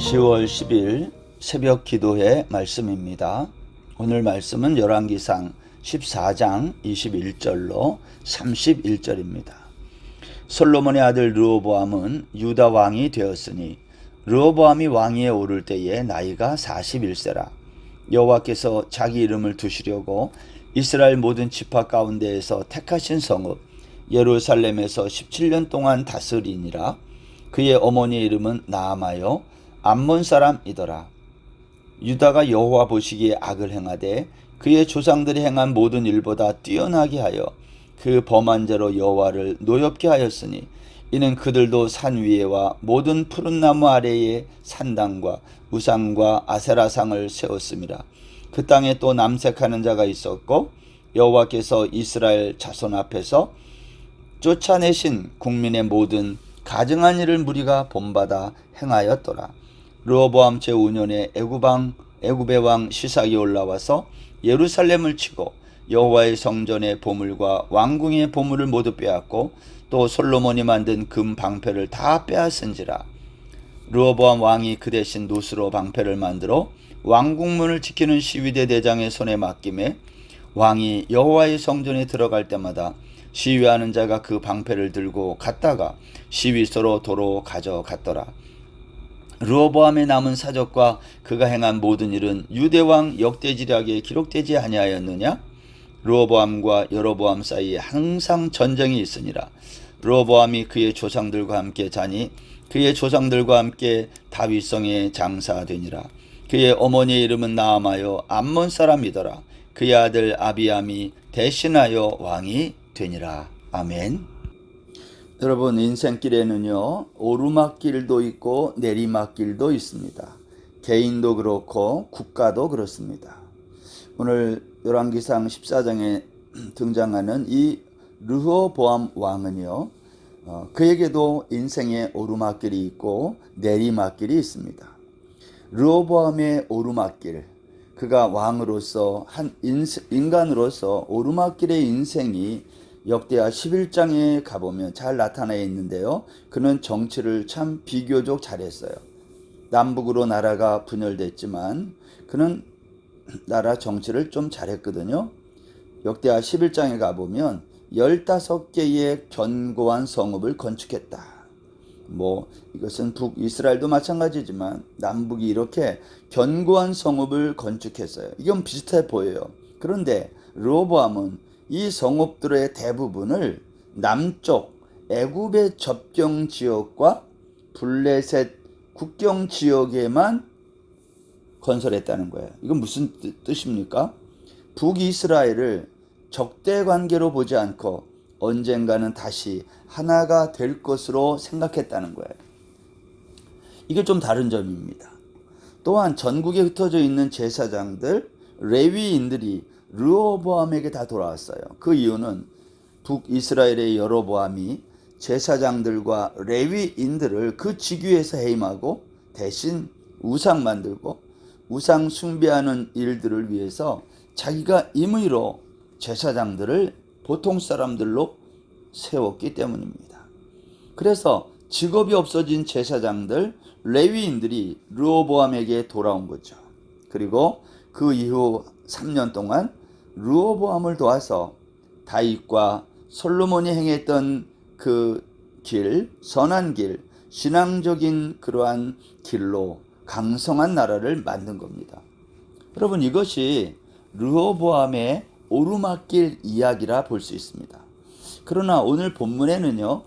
10월 10일 새벽 기도회 말씀입니다. 오늘 말씀은 열왕기상 14장 21절로 31절입니다. 솔로몬의 아들 르호보암은 유다 왕이 되었으니 르호보암이 왕위에 오를 때에 나이가 41세라 여호와께서 자기 이름을 두시려고 이스라엘 모든 지파 가운데에서 택하신 성읍 예루살렘에서 17년 동안 다스리니라 그의 어머니의 이름은 나아마요 암몬 사람이더라 유다가 여호와 보시기에 악을 행하되 그의 조상들이 행한 모든 일보다 뛰어나게 하여 그 범한 죄로 여호와를 노엽게 하였으니 이는 그들도 산 위에와 모든 푸른 나무 아래에 산당과 우상과 아세라상을 세웠습니다. 그 땅에 또 남색하는 자가 있었고 여호와께서 이스라엘 자손 앞에서 쫓아내신 국민의 모든 가증한 일을 무리가 본받아 행하였더라. 르호보암 제5년에 애굽왕 애굽의 왕 시삭이 올라와서 예루살렘을 치고 여호와의 성전의 보물과 왕궁의 보물을 모두 빼앗고 또 솔로몬이 만든 금 방패를 다 빼앗은지라 르호보암 왕이 그 대신 노스로 방패를 만들어 왕궁문을 지키는 시위대 대장의 손에 맡김에 왕이 여호와의 성전에 들어갈 때마다 시위하는 자가 그 방패를 들고 갔다가 시위소로 도로 가져갔더라. 르호보암의 남은 사적과 그가 행한 모든 일은 유대왕 역대지략에 기록되지 아니하였느냐? 르호보암과 여로보암 사이에 항상 전쟁이 있으니라. 르호보암이 그의 조상들과 함께 자니 그의 조상들과 함께 다윗성에 장사되니라. 그의 어머니의 이름은 나아마요 암몬 사람이더라. 그의 아들 아비암이 대신하여 왕이 되니라. 아멘. 여러분 인생길에는요 오르막길도 있고 내리막길도 있습니다. 개인도 그렇고 국가도 그렇습니다. 오늘 열왕기상 14장에 등장하는 이 르호보암 왕은요 어, 그에게도 인생의 오르막길이 있고 내리막길이 있습니다. 르호보암의 오르막길 그가 왕으로서 한 인간으로서 오르막길의 인생이 역대하 11장에 가보면 잘 나타나 있는데요. 그는 정치를 참 비교적 잘했어요. 남북으로 나라가 분열됐지만 그는 나라 정치를 좀 잘했거든요. 역대하 11장에 가보면 15개의 견고한 성읍을 건축했다. 뭐 이것은 북이스라엘도 마찬가지지만 남북이 이렇게 견고한 성읍을 건축했어요. 이건 비슷해 보여요. 그런데 로보암은 이 성읍들의 대부분을 남쪽 애굽의 접경 지역과 블레셋 국경 지역에만 건설했다는 거예요. 이건 무슨 뜻입니까? 북이스라엘을 적대 관계로 보지 않고 언젠가는 다시 하나가 될 것으로 생각했다는 거예요. 이게 좀 다른 점입니다. 또한 전국에 흩어져 있는 제사장들, 레위인들이 르호보암에게 다 돌아왔어요. 그 이유는 북이스라엘의 여로보암이 제사장들과 레위인들을 그 직위에서 해임하고 대신 우상 만들고 우상 숭배하는 일들을 위해서 자기가 임의로 제사장들을 보통 사람들로 세웠기 때문입니다. 그래서 직업이 없어진 제사장들, 레위인들이 르호보암에게 돌아온 거죠. 그리고 그 이후 3년 동안 르호보암을 도와서 다윗과 솔로몬이 행했던 그 길, 선한 길, 신앙적인 그러한 길로 강성한 나라를 만든 겁니다. 여러분 이것이 르호보암의 오르막길 이야기라 볼 수 있습니다. 그러나 오늘 본문에는요.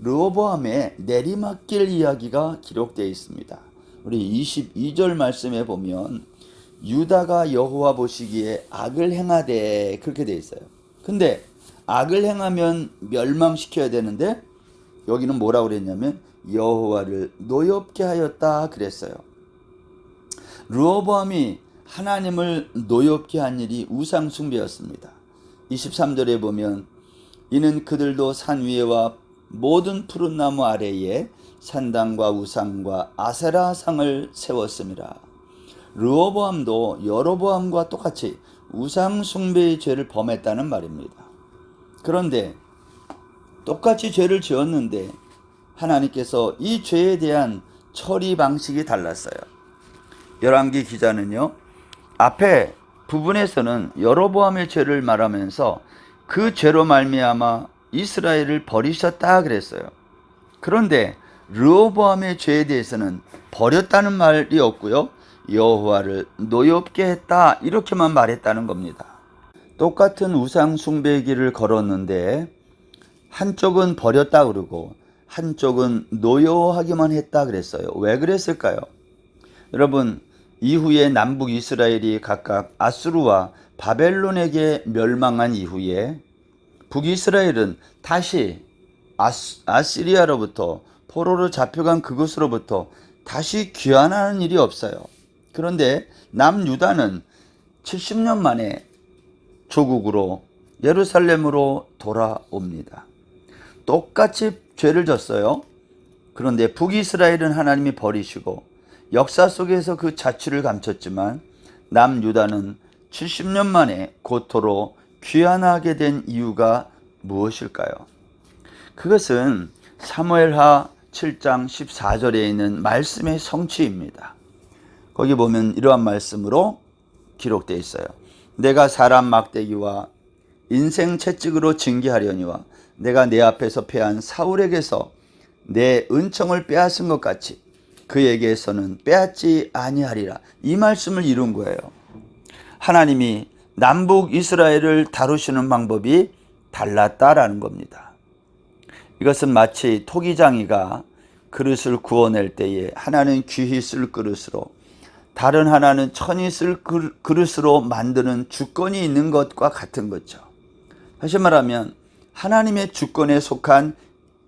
르호보암의 내리막길 이야기가 기록되어 있습니다. 우리 22절 말씀에 보면 유다가 여호와 보시기에 악을 행하되 그렇게 돼 있어요. 근데 악을 행하면 멸망시켜야 되는데 여기는 뭐라고 그랬냐면 여호와를 노엽게 하였다 그랬어요. 르호보암이 하나님을 노엽게 한 일이 우상 숭배였습니다. 23절에 보면 이는 그들도 산 위에와 모든 푸른 나무 아래에 산당과 우상과 아세라 상을 세웠습니다. 르호보암도 여로보암과 똑같이 우상 숭배의 죄를 범했다는 말입니다. 그런데 똑같이 죄를 지었는데 하나님께서 이 죄에 대한 처리 방식이 달랐어요. 열왕기 기자는요. 앞에 부분에서는 여로보암의 죄를 말하면서 그 죄로 말미암아 이스라엘을 버리셨다 그랬어요. 그런데 르호보암의 죄에 대해서는 버렸다는 말이 없고요. 여호와를 노엽게 했다 이렇게만 말했다는 겁니다. 똑같은 우상 숭배의 길을 걸었는데 한쪽은 버렸다 그러고 한쪽은 노여하기만 했다 그랬어요. 왜 그랬을까요? 여러분 이후에 남북 이스라엘이 각각 아수르와 바벨론에게 멸망한 이후에 북이스라엘은 다시 아스, 아시리아로부터 포로로 잡혀간 그곳으로부터 다시 귀환하는 일이 없어요. 그런데 남유다는 70년 만에 조국으로 예루살렘으로 돌아옵니다. 똑같이 죄를 졌어요. 그런데 북이스라엘은 하나님이 버리시고 역사 속에서 그 자취를 감췄지만 남유다는 70년 만에 고토로 귀환하게 된 이유가 무엇일까요? 그것은 사무엘하 7장 14절에 있는 말씀의 성취입니다. 거기 보면 이러한 말씀으로 기록되어 있어요. 내가 사람 막대기와 인생 채찍으로 징계하려니와 내가 내 앞에서 패한 사울에게서 내 은총을 빼앗은 것 같이 그에게서는 빼앗지 아니하리라. 이 말씀을 이룬 거예요. 하나님이 남북 이스라엘을 다루시는 방법이 달랐다라는 겁니다. 이것은 마치 토기장이가 그릇을 구워낼 때에 하나는 귀히 쓸 그릇으로 다른 하나는 천히 쓸 그릇으로 만드는 주권이 있는 것과 같은 거죠. 다시 말하면 하나님의 주권에 속한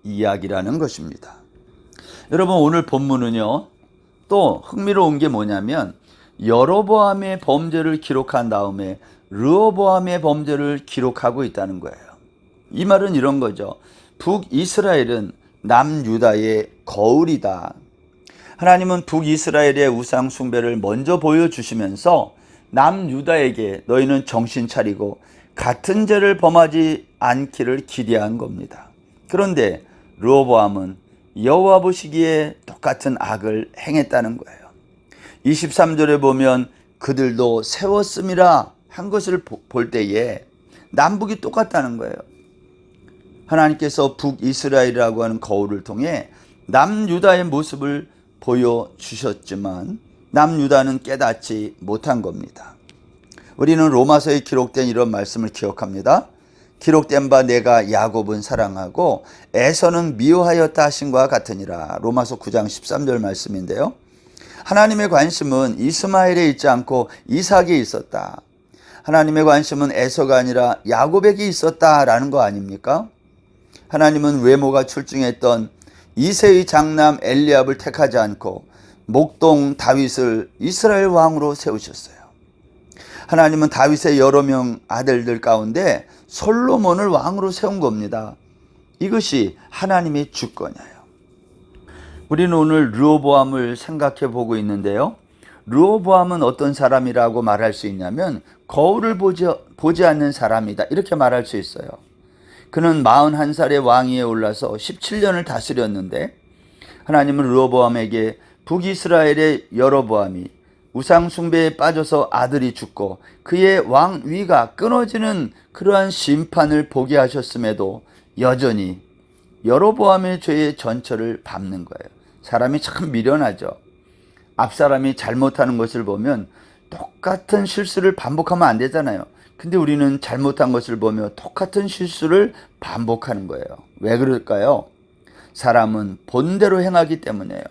이야기라는 것입니다. 여러분 오늘 본문은요. 또 흥미로운 게 뭐냐면 여로보암의 범죄를 기록한 다음에 르호보암의 범죄를 기록하고 있다는 거예요. 이 말은 이런 거죠. 북이스라엘은 남유다의 거울이다. 하나님은 북이스라엘의 우상 숭배를 먼저 보여주시면서 남유다에게 너희는 정신 차리고 같은 죄를 범하지 않기를 기대한 겁니다. 그런데 르호보암은 여호와 보시기에 똑같은 악을 행했다는 거예요. 23절에 보면 그들도 세웠음이라 한 것을 볼 때에 남북이 똑같다는 거예요. 하나님께서 북이스라엘이라고 하는 거울을 통해 남유다의 모습을 보여주셨지만 남유다는 깨닫지 못한 겁니다. 우리는 로마서에 기록된 이런 말씀을 기억합니다. 기록된 바 내가 야곱은 사랑하고 에서는 미워하였다 하신 과 같으니라. 로마서 9장 13절 말씀인데요. 하나님의 관심은 이스마엘에 있지 않고 이삭에 있었다. 하나님의 관심은 에서가 아니라 야곱에게 있었다라는 거 아닙니까? 하나님은 외모가 출중했던 이세의 장남 엘리압을 택하지 않고 목동 다윗을 이스라엘 왕으로 세우셨어요. 하나님은 다윗의 여러 명 아들들 가운데 솔로몬을 왕으로 세운 겁니다. 이것이 하나님의 주권이에요. 우리는 오늘 르호보암을 생각해 보고 있는데요. 르호보암은 어떤 사람이라고 말할 수 있냐면 거울을 보지, 보지 않는 사람이다. 이렇게 말할 수 있어요. 그는 41살의 왕위에 올라서 17년을 다스렸는데 하나님은 르호보암에게 북이스라엘의 여로보암이 우상 숭배에 빠져서 아들이 죽고 그의 왕위가 끊어지는 그러한 심판을 보게 하셨음에도 여전히 여로보암의 죄의 전철을 밟는 거예요. 사람이 참 미련하죠. 앞 사람이 잘못하는 것을 보면 똑같은 실수를 반복하면 안 되잖아요. 근데 우리는 잘못한 것을 보며 똑같은 실수를 반복하는 거예요. 왜 그럴까요? 사람은 본대로 행하기 때문에요.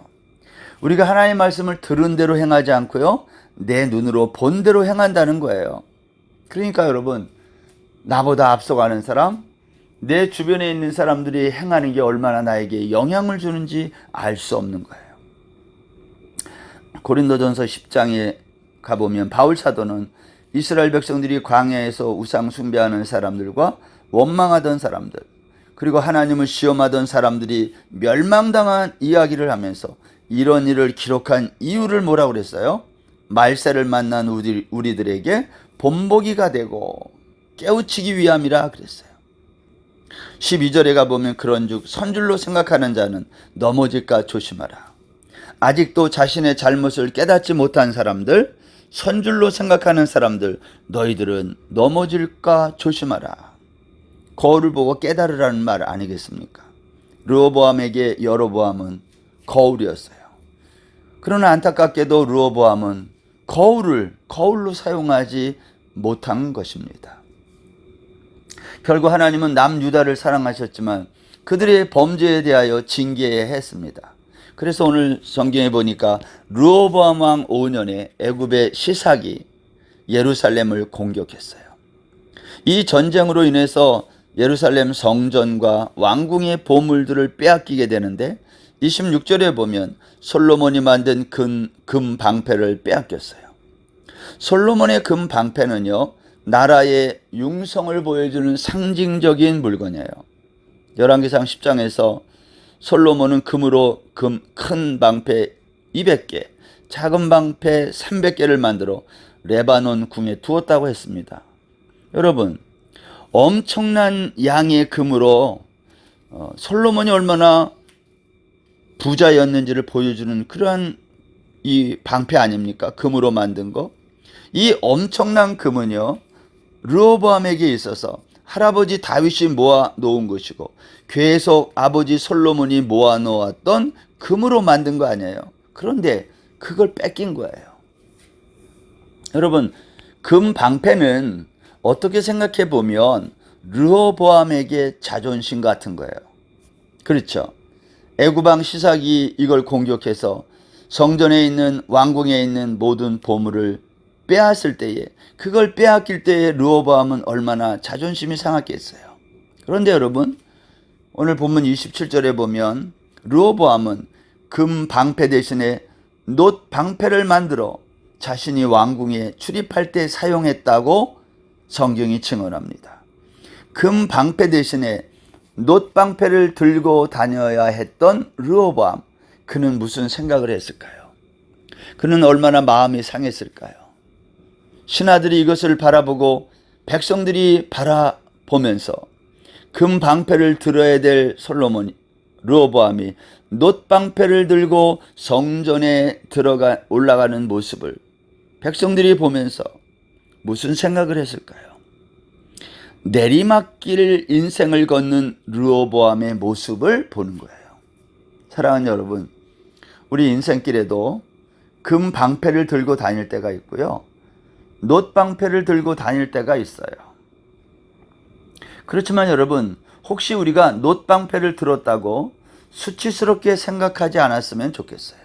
우리가 하나님의 말씀을 들은 대로 행하지 않고요. 내 눈으로 본대로 행한다는 거예요. 그러니까 여러분, 나보다 앞서가는 사람, 내 주변에 있는 사람들이 행하는 게 얼마나 나에게 영향을 주는지 알 수 없는 거예요. 고린도전서 10장에 가보면 바울 사도는 이스라엘 백성들이 광야에서 우상 숭배하는 사람들과 원망하던 사람들, 그리고 하나님을 시험하던 사람들이 멸망당한 이야기를 하면서 이런 일을 기록한 이유를 뭐라고 그랬어요? 말세를 만난 우리, 우리들에게 본보기가 되고 깨우치기 위함이라 그랬어요. 12절에 가보면 그런 즉 선줄로 생각하는 자는 넘어질까 조심하라. 아직도 자신의 잘못을 깨닫지 못한 사람들, 선줄로 생각하는 사람들, 너희들은 넘어질까 조심하라. 거울을 보고 깨달으라는 말 아니겠습니까? 르호보암에게 여로보암은 거울이었어요. 그러나 안타깝게도 르호보암은 거울을 거울로 사용하지 못한 것입니다. 결국 하나님은 남유다를 사랑하셨지만 그들의 범죄에 대하여 징계해야 했습니다. 그래서 오늘 성경에 보니까 르호보암 왕 5년에 애굽의 시삭이 예루살렘을 공격했어요. 이 전쟁으로 인해서 예루살렘 성전과 왕궁의 보물들을 빼앗기게 되는데 26절에 보면 솔로몬이 만든 금, 금 방패를 빼앗겼어요. 솔로몬의 금 방패는요, 나라의 융성을 보여주는 상징적인 물건이에요. 열왕기상 10장에서 솔로몬은 금으로 금 큰 방패 200개, 작은 방패 300개를 만들어 레바논 궁에 두었다고 했습니다. 여러분, 엄청난 양의 금으로 어, 솔로몬이 얼마나 부자였는지를 보여주는 그러한 이 방패 아닙니까? 금으로 만든 거. 이 엄청난 금은요, 르호보암에게 있어서 할아버지 다윗이 모아 놓은 것이고 계속 아버지 솔로몬이 모아 놓았던 금으로 만든 거 아니에요. 그런데 그걸 뺏긴 거예요. 여러분, 금 방패는 어떻게 생각해 보면 르호보암에게 자존심 같은 거예요. 그렇죠. 애구방 시삭이 이걸 공격해서 성전에 있는 왕궁에 있는 모든 보물을 빼앗을 때에 그걸 빼앗길 때에 르호보암은 얼마나 자존심이 상했겠어요. 그런데 여러분 오늘 본문 27절에 보면 르호보암은 금 방패 대신에 놋 방패를 만들어 자신이 왕궁에 출입할 때 사용했다고 성경이 증언합니다. 금 방패 대신에 놋 방패를 들고 다녀야 했던 르호보암 그는 무슨 생각을 했을까요? 그는 얼마나 마음이 상했을까요? 신하들이 이것을 바라보고 백성들이 바라보면서 금 방패를 들어야 될 솔로몬 르호보암이 놋 방패를 들고 성전에 들어가 올라가는 모습을 백성들이 보면서 무슨 생각을 했을까요? 내리막길 인생을 걷는 르호보암의 모습을 보는 거예요. 사랑하는 여러분, 우리 인생길에도 금 방패를 들고 다닐 때가 있고요. 놋 방패를 들고 다닐 때가 있어요. 그렇지만 여러분, 혹시 우리가 놋 방패를 들었다고 수치스럽게 생각하지 않았으면 좋겠어요.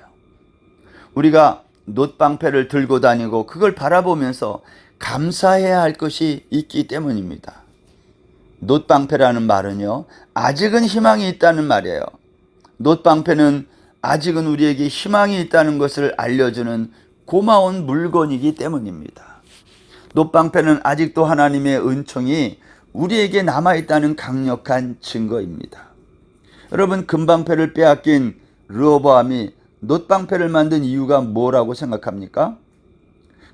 우리가 놋 방패를 들고 다니고 그걸 바라보면서 감사해야 할 것이 있기 때문입니다. 놋방패라는 말은요, 아직은 희망이 있다는 말이에요. 놋방패는 아직은 우리에게 희망이 있다는 것을 알려주는 고마운 물건이기 때문입니다. 놋방패는 아직도 하나님의 은총이 우리에게 남아있다는 강력한 증거입니다. 여러분, 금방패를 빼앗긴 르호보암이 놋방패를 만든 이유가 뭐라고 생각합니까?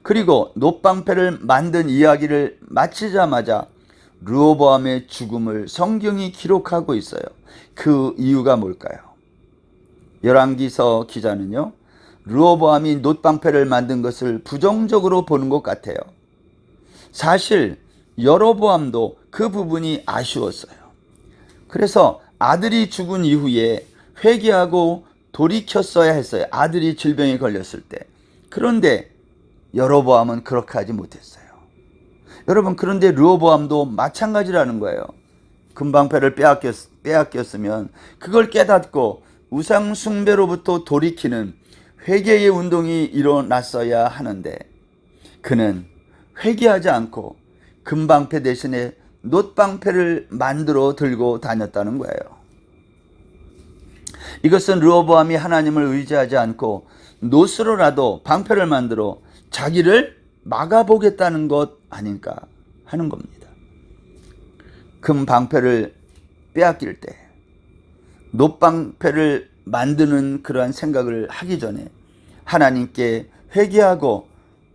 그리고 놋방패를 만든 이야기를 마치자마자 르호보암의 죽음을 성경이 기록하고 있어요. 그 이유가 뭘까요? 열왕기서 기자는요. 르호보암이 놋방패를 만든 것을 부정적으로 보는 것 같아요. 사실 여로보암도 그 부분이 아쉬웠어요. 그래서 아들이 죽은 이후에 회개하고 돌이켰어야 했어요. 아들이 질병에 걸렸을 때. 그런데 여로보암은 그렇게 하지 못했어요. 여러분 그런데 르호보암도 마찬가지라는 거예요. 금방패를 빼앗겼, 빼앗겼으면 그걸 깨닫고 우상 숭배로부터 돌이키는 회개의 운동이 일어났어야 하는데 그는 회개하지 않고 금방패 대신에 놋방패를 만들어 들고 다녔다는 거예요. 이것은 르호보암이 하나님을 의지하지 않고 노스로라도 방패를 만들어 자기를 막아보겠다는 것 아닌가 하는 겁니다. 금 방패를 빼앗길 때 놋방패를 만드는 그러한 생각을 하기 전에 하나님께 회개하고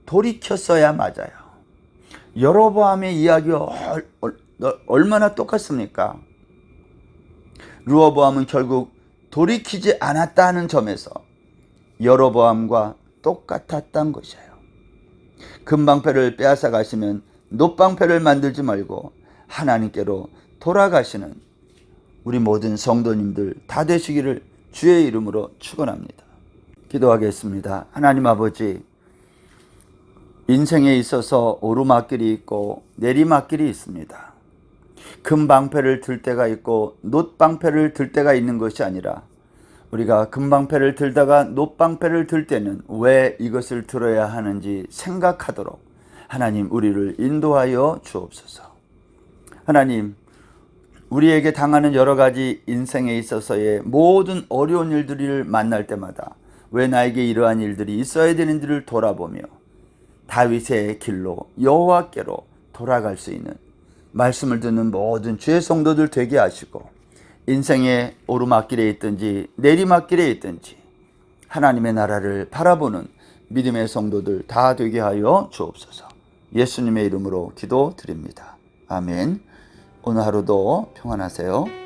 돌이켰어야 맞아요. 여로보암의 이야기가 얼마나 똑같습니까? 루어보암은 결국 돌이키지 않았다는 점에서 여로보암과 똑같았단 것이에요. 금방패를 빼앗아 가시면 노방패를 만들지 말고 하나님께로 돌아가시는 우리 모든 성도님들 다 되시기를 주의 이름으로 축원합니다. 기도하겠습니다. 하나님 아버지 인생에 있어서 오르막길이 있고 내리막길이 있습니다. 금방패를 들 때가 있고 놋방패를 들 때가 있는 것이 아니라 우리가 금방패를 들다가 놋방패를 들 때는 왜 이것을 들어야 하는지 생각하도록 하나님 우리를 인도하여 주옵소서. 하나님 우리에게 당하는 여러 가지 인생에 있어서의 모든 어려운 일들을 만날 때마다 왜 나에게 이러한 일들이 있어야 되는지를 돌아보며 다윗의 길로 여호와께로 돌아갈 수 있는 말씀을 듣는 모든 주의 성도들 되게 하시고 인생의 오르막길에 있든지 내리막길에 있든지 하나님의 나라를 바라보는 믿음의 성도들 다 되게 하여 주옵소서. 예수님의 이름으로 기도드립니다. 아멘. 오늘 하루도 평안하세요.